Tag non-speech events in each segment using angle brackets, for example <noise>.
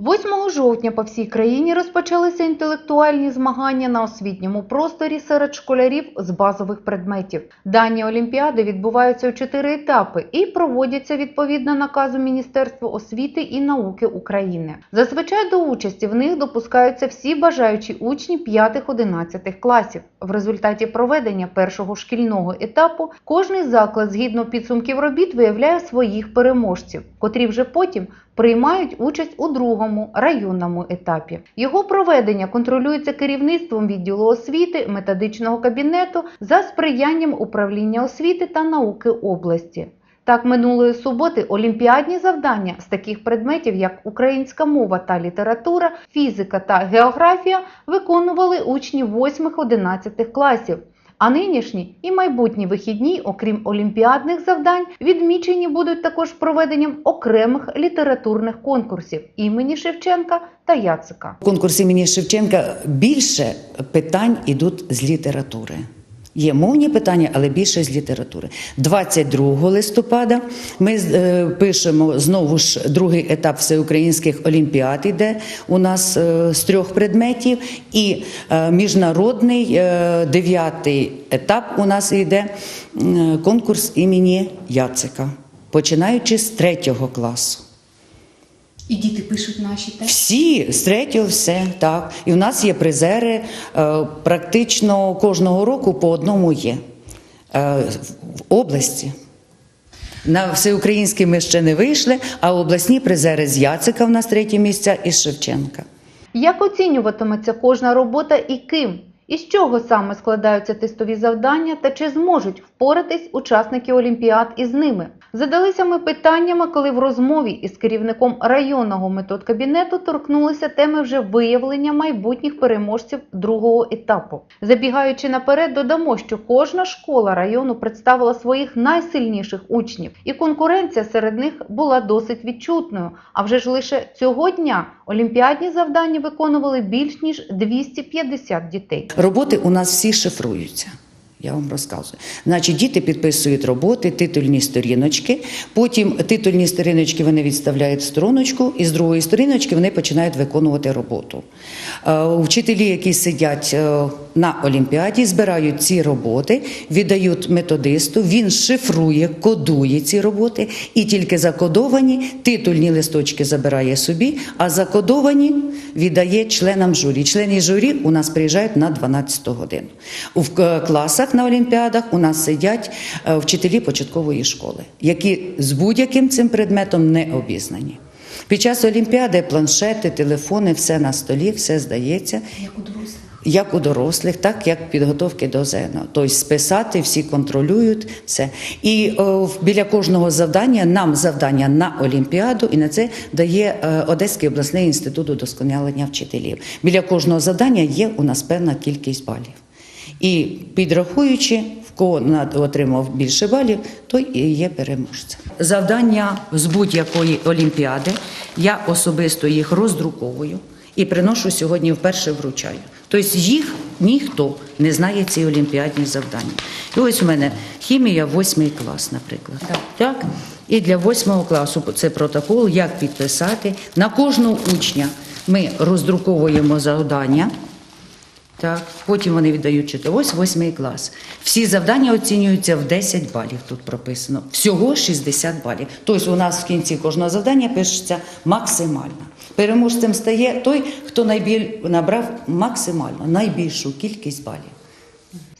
8 жовтня по всій країні розпочалися інтелектуальні змагання на освітньому просторі серед школярів з базових предметів. Дані олімпіади відбуваються у чотири етапи і проводяться відповідно наказу Міністерства освіти і науки України. Зазвичай до участі в них допускаються всі бажаючі учні 5-11 класів. В результаті проведення першого шкільного етапу кожний заклад згідно підсумків робіт виявляє своїх переможців, котрі вже потім приймають участь у другому районному етапі. Його проведення контролюється керівництвом відділу освіти методичного кабінету за сприянням управління освіти та науки області. Так, минулої суботи олімпіадні завдання з таких предметів, як українська мова та література, фізика та географія, виконували учні 8-11 класів. А нинішні і майбутні вихідні, окрім олімпіадних завдань, відмічені будуть також проведенням окремих літературних конкурсів імені Шевченка та Яцика. Конкурс імені Шевченка більше питань ідуть з літератури. Є мовні питання, але більше з літератури. 22 листопада ми е, пишемо знову ж другий етап всеукраїнських олімпіад, іде у нас е, з трьох предметів, і е, міжнародний е, дев'ятий етап у нас йде е, конкурс імені Яцика, починаючи з третього класу. І діти пишуть наші теж. Всі з третього все так. І в нас є призери. е, Практично кожного року по одному є Е, в області. На всеукраїнські ми ще не вийшли, а обласні призери з Яцика в нас треті місця і з Шевченка. Як оцінюватиметься кожна робота і ким? І з чого саме складаються тестові завдання та чи зможуть впоратись учасники Олімпіад із ними? Задалися ми питаннями, коли в розмові із керівником районного методкабінету торкнулися теми вже виявлення майбутніх переможців другого етапу. Забігаючи наперед, додамо, що кожна школа району представила своїх найсильніших учнів, і конкуренція серед них була досить відчутною. А вже ж лише цього дня олімпіадні завдання виконували більш ніж 250 дітей. Роботи у нас всі шифруються. Я вам розказую. Значить, діти підписують роботи, титульні сторіночки. Потім титульні сторіночки вони відставляють в стороночку, і з другої сторіночки вони починають виконувати роботу. Е, Вчителі, які сидять е, на олімпіаді, збирають ці роботи, віддають методисту. Він шифрує, кодує ці роботи, і тільки закодовані титульні листочки забирає собі, а закодовані віддає членам журі. Члени журі у нас приїжджають на 12 годину. В е, класах на олімпіадах у нас сидять е, вчителі початкової школи, які з будь-яким цим предметом не обізнані. Під час олімпіади планшети, телефони, все на столі, все здається. Як у дорослих. Як у дорослих, так як підготовки до ЗНО. Тобто списати, всі контролюють все. І о, в- біля кожного завдання нам завдання на Олімпіаду, і на це дає е, Одеський обласний інститут удосконалення вчителів. Біля кожного завдання є у нас певна кількість балів. І підрахуючи, в кого отримав більше балів, той і є переможцем. Завдання з будь-якої олімпіади я особисто їх роздруковую і приношу сьогодні вперше вручаю. Тобто їх ніхто не знає ці олімпіадні завдання. І ось у мене хімія, восьмий клас, наприклад. Так. І для восьмого класу це протокол, як підписати. На кожного учня ми роздруковуємо завдання. Так, потім вони віддають чити. Ось восьмий клас. Всі завдання оцінюються в 10 балів. Тут прописано. Всього 60 балів. Тобто у нас в кінці кожного завдання пишеться максимально. Переможцем стає той, хто найбіль набрав максимально найбільшу кількість балів.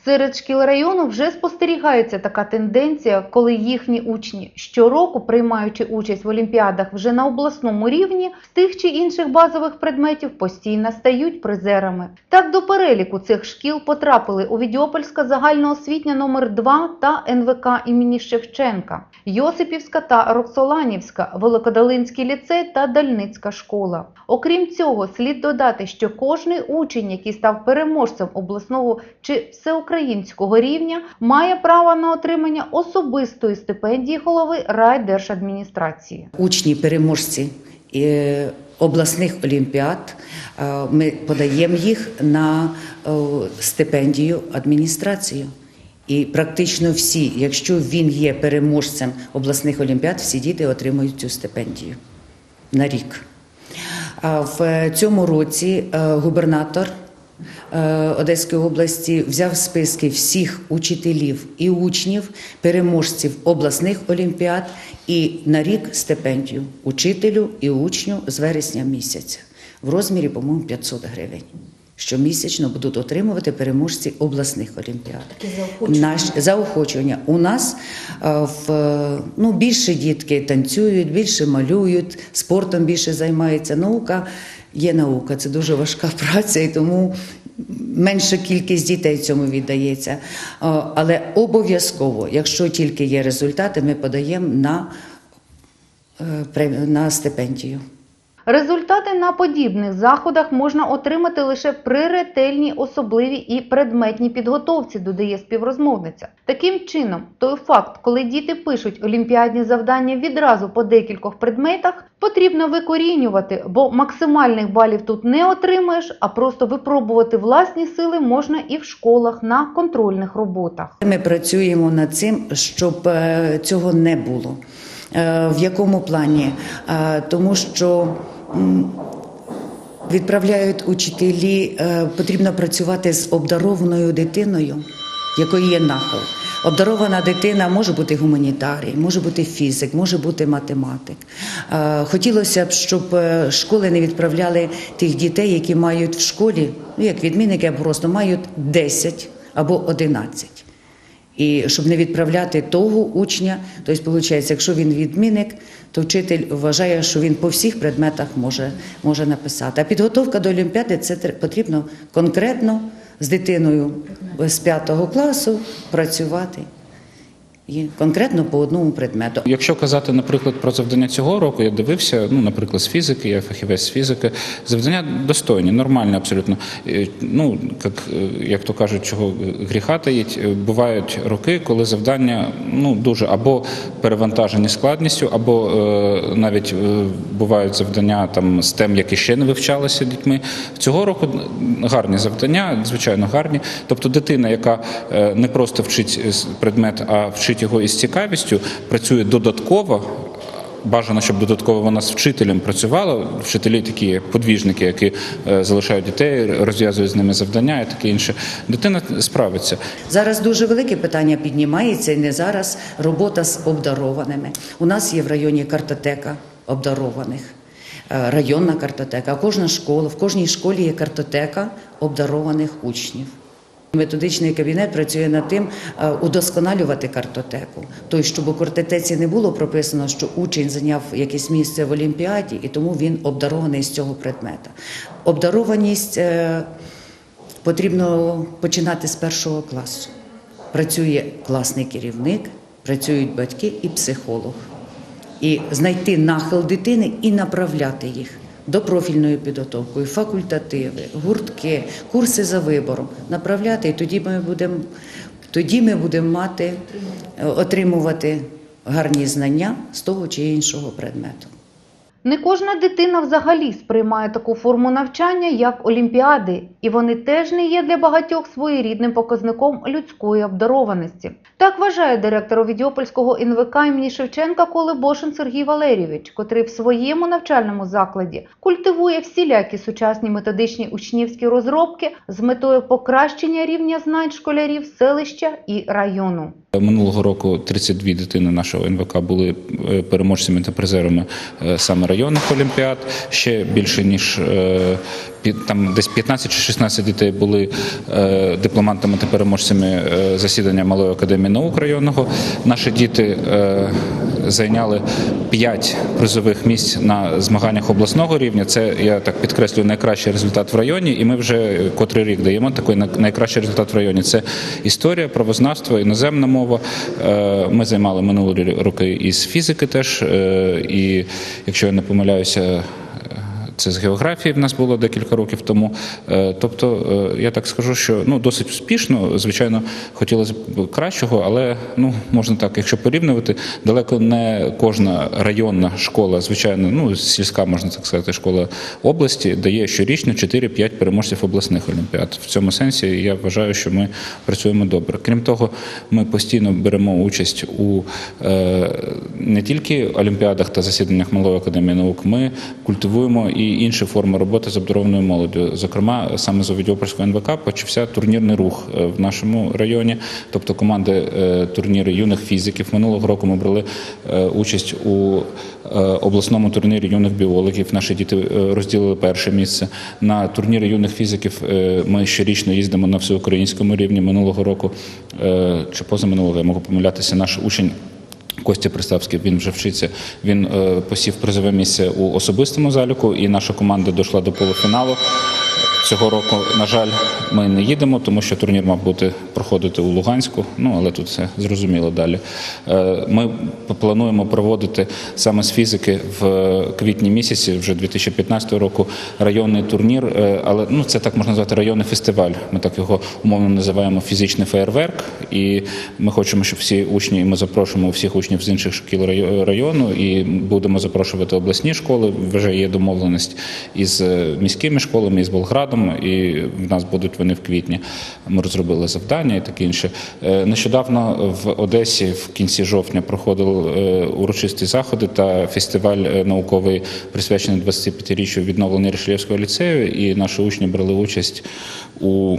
Серед шкіл району вже спостерігається така тенденція, коли їхні учні щороку, приймаючи участь в олімпіадах вже на обласному рівні, з тих чи інших базових предметів постійно стають призерами. Так до переліку цих шкіл потрапили у Відьопольська загальноосвітня номер 2 та НВК імені Шевченка, Йосипівська та Роксоланівська, Великодолинський ліцей та Дальницька школа. Окрім цього, слід додати, що кожний учень, який став переможцем обласного чи всеукраїнського рівня, має право на отримання особистої стипендії голови райдержадміністрації. Учні, переможці е, обласних олімпіад, е, ми подаємо їх на е, стипендію адміністрацію. І практично всі, якщо він є переможцем обласних олімпіад, всі діти отримують цю стипендію на рік. В цьому році губернатор Одеської області взяв списки всіх учителів і учнів, переможців обласних олімпіад і на рік стипендію учителю і учню з вересня місяця в розмірі, по-моєму, 500 гривень. Щомісячно будуть отримувати переможці обласних олімпіад. Заохочування. Наш заохочування. У нас е, в е, ну більше дітки танцюють, більше малюють, спортом більше займаються. Наука є наука, це дуже важка <laughs> праця, і тому менша кількість дітей цьому віддається. Але обов'язково, якщо тільки є результати, ми подаємо на, е, на стипендію. Результати на подібних заходах можна отримати лише при ретельній особливій і предметній підготовці, додає співрозмовниця. Таким чином, той факт, коли діти пишуть олімпіадні завдання відразу по декількох предметах, потрібно викорінювати, бо максимальних балів тут не отримаєш, а просто випробувати власні сили можна і в школах на контрольних роботах. Ми працюємо над цим, щоб е, цього не було. Е, В якому плані? Е, Тому що відправляють учителі, е, потрібно працювати з обдарованою дитиною, в якої є нахил. Обдарована дитина може бути гуманітарій, може бути фізик, може бути математик. Е, Хотілося б, щоб е, школи не відправляли тих дітей, які мають в школі, ну як відмінники, або просто мають 10 або 11. І щоб не відправляти того учня, тобто, виходить, якщо він відмінник, то вчитель вважає, що він по всіх предметах може, може написати. А підготовка до Олімпіади це тр- потрібно конкретно з дитиною з п'ятого класу працювати і конкретно по одному предмету. Якщо казати, наприклад, про завдання цього року, я дивився, ну, наприклад, з фізики, я фахівець з фізики, завдання достойні, нормальні абсолютно. Ну, як, як то кажуть, чого гріха таїть, бувають роки, коли завдання ну, дуже або перевантажені складністю, або е, навіть е, бувають завдання там, з тем, які ще не вивчалися дітьми. Цього року гарні завдання, звичайно, гарні. Тобто дитина, яка е, не просто вчить предмет, а вчить його із цікавістю, працює додатково. Бажано, щоб додатково вона з вчителем працювала. Вчителі такі подвіжники, які е, залишають дітей, розв'язують з ними завдання і таке інше. Дитина справиться. Зараз дуже велике питання піднімається, і не зараз робота з обдарованими. У нас є в районі картотека обдарованих, е, районна картотека. Кожна школа, в кожній школі є картотека обдарованих учнів. Методичний кабінет працює над тим е, удосконалювати картотеку. Тобто, щоб у картотеці не було прописано, що учень зайняв якесь місце в Олімпіаді, і тому він обдарований з цього предмета. Обдарованість е, потрібно починати з першого класу. Працює класний керівник, працюють батьки і психолог. І знайти нахил дитини і направляти їх до профільної підготовки, факультативи, гуртки, курси за вибором. Направляти, і тоді ми будемо, тоді ми будемо мати, е, отримувати гарні знання з того чи іншого предмету. Не кожна дитина взагалі сприймає таку форму навчання, як олімпіади, і вони теж не є для багатьох своєрідним показником людської обдарованості. Так вважає директор Овідіопольського НВК імені Шевченка Колебошин Сергій Валерійович, котрий в своєму навчальному закладі культивує всілякі сучасні методичні учнівські розробки з метою покращення рівня знань школярів селища і району. Минулого року 32 дитини нашого НВК були е, переможцями та призерами е, саме районних олімпіад. Ще більше ніж е, там десь 15 чи 16 дітей були е, дипломантами та переможцями е, засідання Малої академії наук районного. Наші діти е, зайняли 5 призових місць на змаганнях обласного рівня. Це я так підкреслюю найкращий результат в районі, і ми вже котрий рік даємо такий най- найкращий результат в районі. Це історія, правознавство, іноземна мова. Ми займали минулі роки із фізики теж. І якщо я не помиляюся. Це з географії в нас було декілька років тому. Е, Тобто, е, я так скажу, що ну досить успішно. Звичайно, хотілося б кращого, але ну можна так, якщо порівнювати, далеко не кожна районна школа, звичайно, ну сільська можна так сказати, школа області дає щорічно 4-5 переможців обласних олімпіад. В цьому сенсі я вважаю, що ми працюємо добре. Крім того, ми постійно беремо участь у е, не тільки олімпіадах та засіданнях Малої академії наук, ми культивуємо і інші форми роботи з обдарованою молоддю. Зокрема, саме з Овідіопольського НВК почався турнірний рух е, в нашому районі. Тобто команди е, турніри юних фізиків. Минулого року ми брали е, участь у обласному турнірі юних біологів. Наші діти розділили перше місце. На турніри юних фізиків ми щорічно їздимо на всеукраїнському рівні. Минулого року чи позаминулого я можу помилятися, наш учень. Костя Приставський, він вже вчиться. Він е, посів призове місце у особистому заліку, і наша команда дійшла до полуфіналу. Цього року, на жаль, ми не їдемо, тому що турнір мав бути проходити у Луганську. Ну але тут все зрозуміло далі. Е, Ми плануємо проводити саме з фізики в квітні місяці, вже 2015 року, районний турнір. е, Але ну це так можна назвати районний фестиваль. Ми так його умовно називаємо фізичний феєрверк. І ми хочемо, щоб всі учні, і ми запрошуємо всіх учнів з інших шкіл району, і будемо запрошувати обласні школи. Вже є домовленість із е, міськими школами, із Болградом, і в нас будуть вони в квітні. Ми розробили завдання і таке інше. Е, Нещодавно в Одесі в кінці жовтня проходили е, урочисті заходи та фестиваль е, науковий присвячений 25-річчю відновлення Рішелєвського ліцею, і наші учні брали участь у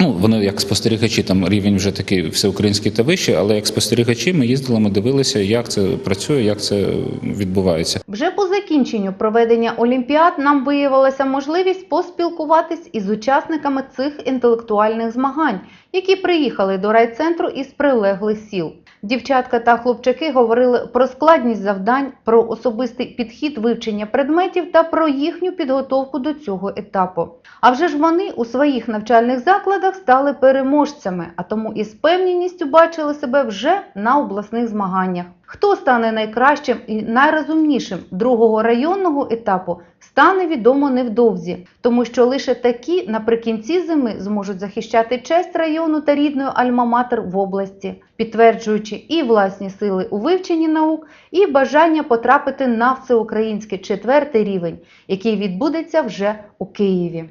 Ну, вони як спостерігачі, там рівень вже такий всеукраїнський та вищий, але як спостерігачі ми їздили, ми дивилися, як це працює, як це відбувається. Вже по закінченню проведення олімпіад нам виявилася можливість поспілкуватись із учасниками цих інтелектуальних змагань, які приїхали до райцентру із прилеглих сіл. Дівчатка та хлопчаки говорили про складність завдань, про особистий підхід вивчення предметів та про їхню підготовку до цього етапу. А вже ж вони у своїх навчальних закладах стали переможцями, а тому із певністю бачили себе вже на обласних змаганнях. Хто стане найкращим і найрозумнішим другого районного етапу, стане відомо невдовзі, тому що лише такі наприкінці зими зможуть захищати честь району та рідної альма-матер в області, підтверджуючи і власні сили у вивченні наук, і бажання потрапити на всеукраїнський четвертий рівень, який відбудеться вже у Києві.